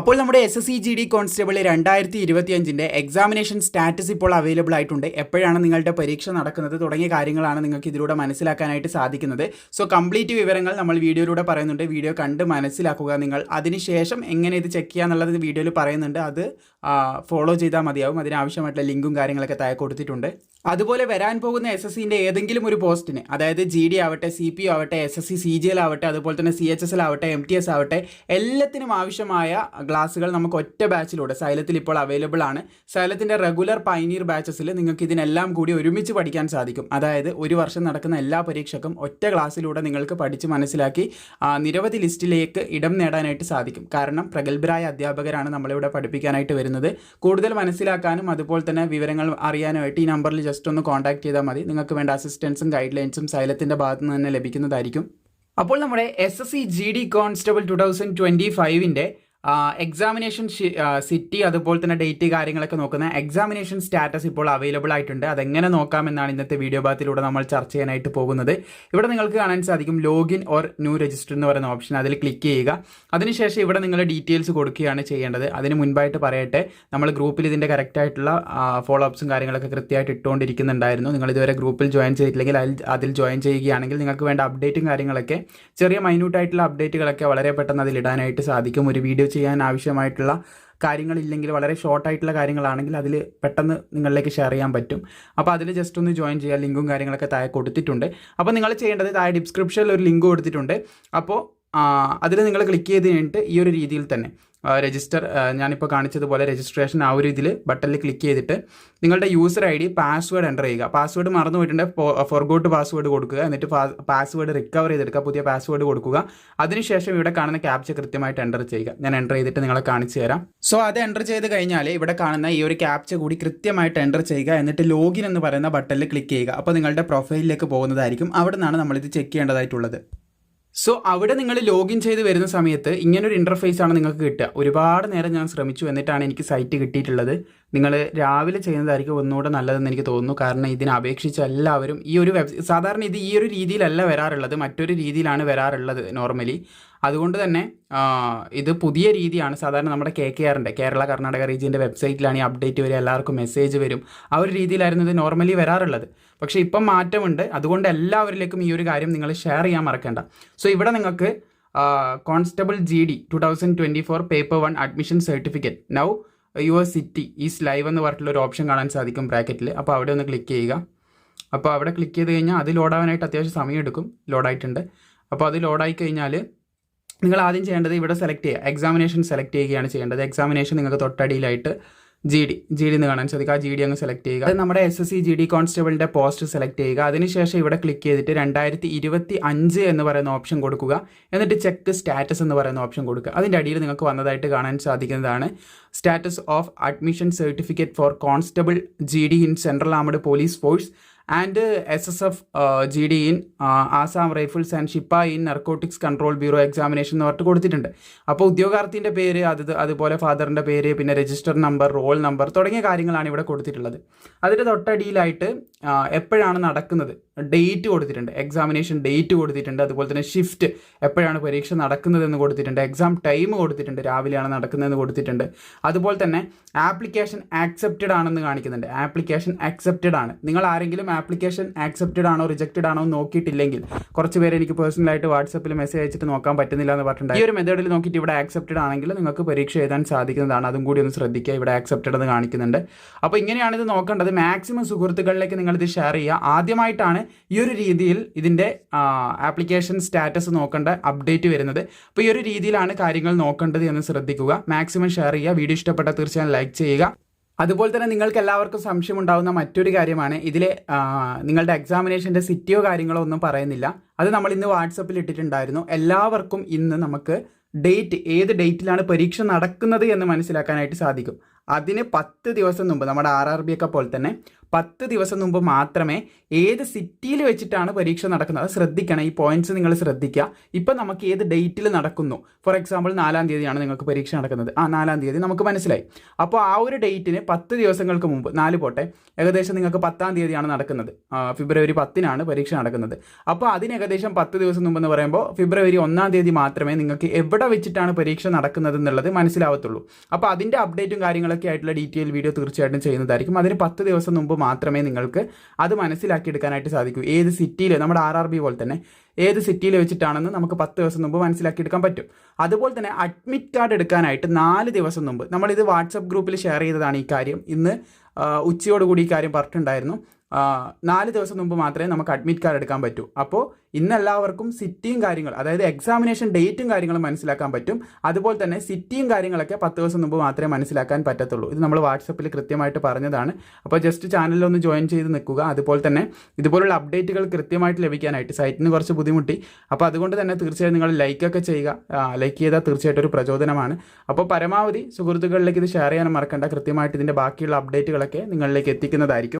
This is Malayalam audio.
അപ്പോൾ നമ്മുടെ S S C G D constable രണ്ടായിരത്തി ഇരുപത്തി അഞ്ചിന്റെ എക്സാമിനേഷൻ സ്റ്റാറ്റസ് ഇപ്പോൾ അവൈലബിൾ ആയിട്ടുണ്ട്. എപ്പോഴാണ് നിങ്ങളുടെ പരീക്ഷ നടക്കുന്നത്? തുടങ്ങിയ കാര്യങ്ങളാണ് നിങ്ങൾക്ക് ഇതിലൂടെ മനസ്സിലാക്കാനായിട്ട് സാധിക്കുന്നത്. സോ കംപ്ലീറ്റ് വിവരങ്ങൾ നമ്മൾ വീഡിയോയിലൂടെ പറയുന്നുണ്ട്. വീഡിയോ കണ്ട് മനസ്സിലാക്കുക നിങ്ങൾ. അതിനുശേഷം എങ്ങനെ ഇത് ചെക്ക് ചെയ്യുക എന്നുള്ളത് വീഡിയോയിൽ പറയുന്നുണ്ട്. അത് ഫോളോ ചെയ്താൽ മതിയാവും. അതിനാവശ്യമായിട്ടുള്ള ലിങ്കും കാര്യങ്ങളൊക്കെ താഴെ കൊടുത്തിട്ടുണ്ട്. അതുപോലെ വരാൻ പോകുന്ന എസ് എസ് സിന്റെ ഏതെങ്കിലും ഒരു പോസ്റ്റിന് അതായത് ജി ഡി ആവട്ടെ സി പി ആവട്ടെ S S C C G L ആവട്ടെ അതുപോലെ തന്നെ സി എച്ച് എസ് എൽ ആവട്ടെ എം ടി എസ് ആവട്ടെ എല്ലാത്തിനും ആവശ്യമായ ക്ലാസ്സുകൾ നമുക്ക് ഒറ്റ ബാച്ചിലൂടെ സൈലത്തിൽ ഇപ്പോൾ അവൈലബിൾ ആണ്. സൈലത്തിന്റെ റെഗുലർ പൈനീർ ബാച്ചസിൽ നിങ്ങൾക്ക് ഇതിനെല്ലാം കൂടി ഒരുമിച്ച് പഠിക്കാൻ സാധിക്കും. അതായത് ഒരു വർഷം നടക്കുന്ന എല്ലാ പരീക്ഷക്കും ഒറ്റ ക്ലാസ്സിലൂടെ നിങ്ങൾക്ക് പഠിച്ച് മനസ്സിലാക്കി നിരവധി ലിസ്റ്റിലേക്ക് ഇടം നേടാനായിട്ട് സാധിക്കും. കാരണം പ്രഗത്ഭരായ അധ്യാപകരാണ് നമ്മളിവിടെ പഠിപ്പിക്കാനായിട്ട് വരുന്നത്. കൂടുതൽ മനസ്സിലാക്കാനും അതുപോലെ തന്നെ വിവരങ്ങൾ അറിയാനായിട്ട് ഈ നമ്പറിൽ ജസ്റ്റ് ഒന്ന് കോൺടാക്ട് ചെയ്താൽ മതി. നിങ്ങൾക്ക് വേണ്ട അസിസ്റ്റൻസും ഗൈഡ് ലൈൻസും സൈലത്തിന്റെ ഭാഗത്തു നിന്ന് തന്നെ ലഭിക്കുന്നതായിരിക്കും. അപ്പോൾ നമ്മുടെ S S C G D constable two thousand twenty ഫൈവിന്റെ examination city അതുപോലെ തന്നെ ഡേറ്റ് കാര്യങ്ങളൊക്കെ നോക്കുന്ന എക്സാമിനേഷൻ സ്റ്റാറ്റസ് ഇപ്പോൾ അവൈലബിൾ ആയിട്ടുണ്ട്. അതെങ്ങനെ നോക്കാമെന്നാണ് ഇന്നത്തെ വീഡിയോ ഭാഗത്തിലൂടെ നമ്മൾ ചർച്ച ചെയ്യാനായിട്ട് പോകുന്നത്. ഇവിടെ നിങ്ങൾക്ക് കാണാൻ സാധിക്കും ലോഗിൻ ഓർ ന്യൂ രജിസ്റ്റർ എന്ന് പറയുന്ന ഓപ്ഷൻ അതിൽ ക്ലിക്ക് ചെയ്യുക. അതിനുശേഷം ഇവിടെ നിങ്ങൾ ഡീറ്റെയിൽസ് കൊടുക്കുകയാണ് ചെയ്യേണ്ടത്. അതിന് മുൻപായിട്ട് പറയട്ടെ നമ്മൾ ഗ്രൂപ്പിൽ ഇതിന്റെ കറക്റ്റായിട്ടുള്ള ഫോളോ അപ്സും കാര്യങ്ങളൊക്കെ കൃത്യമായിട്ട് ഇട്ടുകൊണ്ടിരിക്കുന്നുണ്ടായിരുന്നു. നിങ്ങൾ ഇതുവരെ ഗ്രൂപ്പിൽ ജോയിൻ ചെയ്തിട്ടില്ലെങ്കിൽ അതിൽ ജോയിൻ ചെയ്യുകയാണെങ്കിൽ നിങ്ങൾക്ക് വേണ്ട അപ്ഡേറ്റും കാര്യങ്ങളൊക്കെ ചെറിയ മൈന്യൂട്ടായിട്ടുള്ള അപ്ഡേറ്റുകളൊക്കെ വളരെ പെട്ടെന്ന് അതിൽ ഇടാനായിട്ട് സാധിക്കും. ഒരു വീഡിയോ ചെയ്യാൻ ആവശ്യമായിട്ടുള്ള കാര്യങ്ങളില്ലെങ്കിൽ വളരെ ഷോർട്ട് ആയിട്ടുള്ള കാര്യങ്ങളാണെങ്കിൽ അതിൽ പെട്ടെന്ന് നിങ്ങളിലേക്ക് ഷെയർ ചെയ്യാൻ പറ്റും. അപ്പോൾ അതിൽ ജസ്റ്റ് ഒന്ന് ജോയിൻ ചെയ്യുക. ലിങ്കും കാര്യങ്ങളൊക്കെ താഴെ കൊടുത്തിട്ടുണ്ട്. അപ്പോൾ നിങ്ങൾ ചെയ്യേണ്ടത് താഴെ ഡിസ്ക്രിപ്ഷനിൽ ഒരു ലിങ്ക് കൊടുത്തിട്ടുണ്ട്. അപ്പോൾ അതിൽ നിങ്ങൾ ക്ലിക്ക് ചെയ്ത് കഴിഞ്ഞിട്ട് ഈ ഒരു രീതിയിൽ തന്നെ രജിസ്റ്റർ ഞാനിപ്പോൾ കാണിച്ചതുപോലെ രജിസ്ട്രേഷൻ ആ ഒരു ഇതിൽ ബട്ടണിൽ ക്ലിക്ക് ചെയ്തിട്ട് നിങ്ങളുടെ user I D password enter ചെയ്യുക. പാസ്വേഡ് മറന്നു പോയിട്ടുണ്ടെങ്കിൽ ഫോർഗോട്ട് പാസ്വേഡ് കൊടുക്കുക. എന്നിട്ട് പാസ്വേഡ് റിക്കവർ ചെയ്തെടുക്കുക. പുതിയ പാസ്വേഡ് കൊടുക്കുക. അതിനുശേഷം ഇവിടെ കാണുന്ന ക്യാപ്ച കൃത്യമായിട്ട് എന്റർ ചെയ്യുക. ഞാൻ എന്റർ ചെയ്തിട്ട് നിങ്ങളെ കാണിച്ചു തരാം. സോ അത് എന്റർ ചെയ്ത് കഴിഞ്ഞാൽ ഇവിടെ കാണുന്ന ഈ ഒരു ക്യാപ്ച കൂടി കൃത്യമായിട്ട് എന്റർ ചെയ്യുക. എന്നിട്ട് ലോഗിൻ എന്ന് പറയുന്ന ബട്ടണിൽ ക്ലിക്ക് ചെയ്യുക. അപ്പോൾ നിങ്ങളുടെ പ്രൊഫൈലിലേക്ക് പോകുന്നതായിരിക്കും. അവിടെ നിന്നാണ് നമ്മളിത് ചെക്ക് ചെയ്യേണ്ടതായിട്ടുള്ളത്. സോ അവിടെ നിങ്ങൾ ലോഗിൻ ചെയ്ത് വരുന്ന സമയത്ത് ഇങ്ങനൊരു ഇന്റർഫേസ് ആണ് നിങ്ങൾക്ക് കിട്ടുക. ഒരുപാട് നേരം ഞാൻ ശ്രമിച്ചു എന്നിട്ടാണ് എനിക്ക് സൈറ്റ് കിട്ടിയിട്ടുള്ളത്. നിങ്ങൾ രാവിലെ ചെയ്യുന്നതായിരിക്കും ഒന്നുകൂടെ നല്ലതെന്ന് എനിക്ക് തോന്നുന്നു. കാരണം ഇതിനെ അപേക്ഷിച്ച് എല്ലാവരും ഈ ഒരു വെബ് സാധാരണ ഇത് ഈ ഒരു രീതിയിലല്ല വരാറുള്ളത്. മറ്റൊരു രീതിയിലാണ് വരാറുള്ളത് നോർമലി അതുകൊണ്ട് തന്നെ ഇത് പുതിയ രീതിയാണ്. സാധാരണ നമ്മുടെ കെ കെ ആറിന്റെ കേരള കർണാടക റീജിയന്റെ വെബ്സൈറ്റിലാണ് ഈ അപ്ഡേറ്റ് വരിക. എല്ലാവർക്കും മെസ്സേജ് വരും. ആ ഒരു രീതിയിലായിരുന്നു ഇത് നോർമലി വരാറുള്ളത്. പക്ഷേ ഇപ്പം മാറ്റമുണ്ട്. അതുകൊണ്ട് എല്ലാവരിലേക്കും ഈ ഒരു കാര്യം നിങ്ങൾ ഷെയർ ചെയ്യാൻ മറക്കേണ്ട. സോ ഇവിടെ നിങ്ങൾക്ക് constable G D two thousand twenty four paper one admission certificate now your city is live എന്ന് പറഞ്ഞിട്ടുള്ള ഒരു ഓപ്ഷൻ കാണാൻ സാധിക്കും ബ്രാക്കറ്റിൽ അപ്പോൾ അവിടെ ഒന്ന് ക്ലിക്ക് ചെയ്യുക. അപ്പോൾ അവിടെ ക്ലിക്ക് ചെയ്ത് കഴിഞ്ഞാൽ അത് ലോഡാവാനായിട്ട് അത്യാവശ്യം സമയം എടുക്കും. ലോഡായിട്ടുണ്ട് അപ്പോൾ അത് ലോഡായി കഴിഞ്ഞാൽ നിങ്ങൾ ആദ്യം ചെയ്യേണ്ടത് ഇവിടെ സെലക്ട് ചെയ്യുക. എക്സാമിനേഷൻ സെലക്ട് ചെയ്യുകയാണ് ചെയ്യേണ്ടത്. എക്സാമിനേഷൻ നിങ്ങൾക്ക് തൊട്ടടിയിലായിട്ട് ജി ഡി ജി ഡി എന്ന് കാണാൻ സാധിക്കും. ആ ജി ഡി അങ്ങ് സെലക്ട് ചെയ്യുക. അത് നമ്മുടെ S S C G D കോൺസ്റ്റബിളിന്റെ post select ചെയ്യുക. അതിനുശേഷം ഇവിടെ ക്ലിക്ക് ചെയ്തിട്ട് രണ്ടായിരത്തി ഇരുപത്തി അഞ്ച് എന്ന് പറയുന്ന ഓപ്ഷൻ കൊടുക്കുക. എന്നിട്ട് ചെക്ക് സ്റ്റാറ്റസ് എന്ന് പറയുന്ന ഓപ്ഷൻ കൊടുക്കുക. അതിന്റെ അടിയിൽ നിങ്ങൾക്ക് വന്നതായിട്ട് കാണാൻ സാധിക്കുന്നതാണ്. Status of admission certificate for constable G D in central armed police force and S S F G D in Assam rifles and sepoy in narcotics control bureau examination എന്ന് പറഞ്ഞിട്ട് കൊടുത്തിട്ടുണ്ട്. അപ്പോൾ ഉദ്യോഗാർത്ഥിന്റെ പേര് അത് അതുപോലെ ഫാദറിന്റെ പേര് പിന്നെ രജിസ്റ്റർ നമ്പർ റോൾ നമ്പർ തുടങ്ങിയ കാര്യങ്ങളാണ് ഇവിടെ കൊടുത്തിട്ടുള്ളത്. അതിന്റെ തൊട്ടടിയിലായിട്ട് എപ്പോഴാണ് നടക്കുന്നത്? ഡേറ്റ് കൊടുത്തിട്ടുണ്ട്. എക്സാമിനേഷൻ ഡേറ്റ് കൊടുത്തിട്ടുണ്ട്. അതുപോലെ തന്നെ ഷിഫ്റ്റ് എപ്പോഴാണ് പരീക്ഷ നടക്കുന്നതെന്ന് കൊടുത്തിട്ടുണ്ട്. എക്സാം ടൈം കൊടുത്തിട്ടുണ്ട്. രാവിലെയാണ് നടക്കുന്നതെന്ന് കൊടുത്തിട്ടുണ്ട്. അതുപോലെ തന്നെ ആപ്ലിക്കേഷൻ ആക്സെപ്റ്റഡ് ആണെന്ന് കാണിക്കുന്നുണ്ട്. ആപ്ലിക്കേഷൻ ആക്സെപ്റ്റഡ് ആണ്. നിങ്ങൾ ആരെങ്കിലും ആപ്ലിക്കേഷൻ ആക്സെപ്റ്റഡ് ആണോ റിജക്റ്റഡ് ആണോ നോക്കിയിട്ടില്ലെങ്കിൽ കുറച്ച് പേര് എനിക്ക് പേഴ്സണലായിട്ട് വാട്സപ്പിൽ മെസ്സേജ് അയച്ചിട്ട് നോക്കാൻ പറ്റുന്നില്ല എന്ന് പറഞ്ഞിട്ടുണ്ട് ഈ ഒരു മെത്തേഡിൽ നോക്കിയിട്ട് ഇവിടെ ആക്സെപ്റ്റഡ് ആണെങ്കിൽ നിങ്ങൾക്ക് പരീക്ഷ എഴുതാൻ സാധിക്കുന്നതാണ്. അതും കൂടി ഒന്ന് ശ്രദ്ധിക്കുക. ഇവിടെ ആക്സെപ്റ്റഡ് എന്ന് കാണിക്കുന്നുണ്ട്. അപ്പോൾ ഇങ്ങനെയാണ് ഇത് നോക്കേണ്ടത്. മാക്സിമം സുഹൃത്തുക്കളിലേക്ക് നിങ്ങളിത് ഷെയർ ചെയ്യുക. ആദ്യമായിട്ടാണ് ഈ ഒരു രീതിയിൽ ഇതിന്റെ ആപ്ലിക്കേഷൻ സ്റ്റാറ്റസ് നോക്കേണ്ട അപ്ഡേറ്റ് വരുന്നത്. അപ്പോൾ ഈ ഒരു രീതിയിലാണ് കാര്യങ്ങൾ നോക്കേണ്ടത് എന്ന് ശ്രദ്ധിക്കുക. മാക്സിമം ഷെയർ ചെയ്യുക. വീഡിയോ ഇഷ്ടപ്പെട്ടാൽ തീർച്ചയായും ലൈക്ക് ചെയ്യുക. അതുപോലെ തന്നെ നിങ്ങൾക്ക് എല്ലാവർക്കും സംശയം ഉണ്ടാകുന്ന മറ്റൊരു കാര്യമാണ്. ഇതിലെ നിങ്ങളുടെ എക്സാമിനേഷന്റെ സിറ്റിയോ കാര്യങ്ങളോ ഒന്നും പറയുന്നില്ല. അത് നമ്മൾ ഇന്ന് വാട്സപ്പിൽ ഇട്ടിട്ടുണ്ടായിരുന്നു. എല്ലാവർക്കും ഇന്ന് നമുക്ക് ഡേറ്റ് ഏത് ഡേറ്റിലാണ് പരീക്ഷ നടക്കുന്നത് എന്ന് മനസ്സിലാക്കാനായിട്ട് സാധിക്കും. അതിന് പത്ത് ദിവസം മുമ്പ് നമ്മുടെ ആർ ആർ ബി ഒക്കെ പോലെ തന്നെ പത്ത് ദിവസം മുമ്പ് മാത്രമേ ഏത് സിറ്റിയിൽ വെച്ചിട്ടാണ് പരീക്ഷ നടക്കുന്നത്? ശ്രദ്ധിക്കണം. ഈ പോയിന്റ്സ് നിങ്ങൾ ശ്രദ്ധിക്കുക. ഇപ്പം നമുക്ക് ഏത് ഡേറ്റിൽ നടക്കുന്നു? ഫോർ എക്സാമ്പിൾ നാലാം തീയതിയാണ് നിങ്ങൾക്ക് പരീക്ഷ നടക്കുന്നത്. ആ നാലാം തീയതി നമുക്ക് മനസ്സിലായി. അപ്പോൾ ആ ഒരു ഡേറ്റിന് പത്ത് ദിവസങ്ങൾക്ക് മുമ്പ് നാല് പോട്ടെ ഏകദേശം നിങ്ങൾക്ക് പത്താം തീയതിയാണ് നടക്കുന്നത്. ഫെബ്രുവരി പത്തിനാണ് പരീക്ഷ നടക്കുന്നത്. അപ്പോൾ അതിന് ഏകദേശം പത്ത് ദിവസം മുമ്പ് എന്ന് പറയുമ്പോൾ ഫെബ്രുവരി ഒന്നാം തീയതി മാത്രമേ നിങ്ങൾക്ക് എവിടെ വെച്ചിട്ടാണ് പരീക്ഷ നടക്കുന്നത് എന്നുള്ളത് മനസ്സിലാവത്തുള്ളൂ. അപ്പോൾ അതിന്റെ അപ്ഡേറ്റും കാര്യങ്ങളൊക്കെ ആയിട്ടുള്ള ഡീറ്റെയിൽ വീഡിയോ തീർച്ചയായിട്ടും ചെയ്യുന്നതായിരിക്കും. അതിന് പത്ത് ദിവസം മുമ്പ് മാത്രമേ നിങ്ങൾക്ക് അത് മനസ്സിലാക്കിയെടുക്കാനായിട്ട് സാധിക്കൂ. ഏത് സിറ്റിയിൽ നമ്മുടെ ആർ ആർ ബി പോലെ തന്നെ ഏത് സിറ്റിയിൽ വെച്ചിട്ടാണെന്ന് നമുക്ക് പത്ത് ദിവസം മുമ്പ് മനസ്സിലാക്കിയെടുക്കാൻ പറ്റും. അതുപോലെ തന്നെ അഡ്മിറ്റ് കാർഡ് എടുക്കാനായിട്ട് നാല് ദിവസം മുമ്പ് നമ്മളിത് വാട്സപ്പ് ഗ്രൂപ്പിൽ ഷെയർ ചെയ്തതാണ് ഈ കാര്യം. ഇന്ന് ഉച്ചയോടുകൂടി ഈ കാര്യം പറഞ്ഞിട്ടുണ്ടായിരുന്നു. നാല് ദിവസം മുമ്പ് മാത്രമേ നമുക്ക് അഡ്മിറ്റ് കാർഡ് എടുക്കാൻ പറ്റൂ. അപ്പോൾ ഇന്ന് എല്ലാവർക്കും സിറ്റിയും കാര്യങ്ങൾ അതായത് എക്സാമിനേഷൻ ഡേറ്റും കാര്യങ്ങളും മനസ്സിലാക്കാൻ പറ്റും. അതുപോലെ തന്നെ സിറ്റിയും കാര്യങ്ങളൊക്കെ പത്ത് ദിവസം മുമ്പ് മാത്രമേ മനസ്സിലാക്കാൻ പറ്റത്തുള്ളൂ. ഇത് നമ്മൾ വാട്സപ്പിൽ കൃത്യമായിട്ട് പറഞ്ഞതാണ്. അപ്പോൾ ജസ്റ്റ് ചാനലിലൊന്ന് ജോയിൻ ചെയ്ത് നിൽക്കുക. അതുപോലെ തന്നെ ഇതുപോലുള്ള അപ്ഡേറ്റുകൾ കൃത്യമായിട്ട് ലഭിക്കാനായിട്ട് സൈറ്റിന് കുറച്ച് ബുദ്ധിമുട്ടി. അപ്പോൾ അതുകൊണ്ട് തന്നെ തീർച്ചയായും നിങ്ങൾ ലൈക്കൊക്കെ ചെയ്യുക. ലൈക്ക് ചെയ്താൽ തീർച്ചയായിട്ടും ഒരു പ്രചോദനമാണ്. അപ്പോൾ പരമാവധി സുഹൃത്തുക്കളിലേക്ക് ഇത് ഷെയർ ചെയ്യാൻ മറക്കണ്ട. കൃത്യമായിട്ട് ഇതിന്റെ ബാക്കിയുള്ള അപ്ഡേറ്റുകളൊക്കെ നിങ്ങളിലേക്ക് എത്തിക്കുന്നതായിരിക്കും.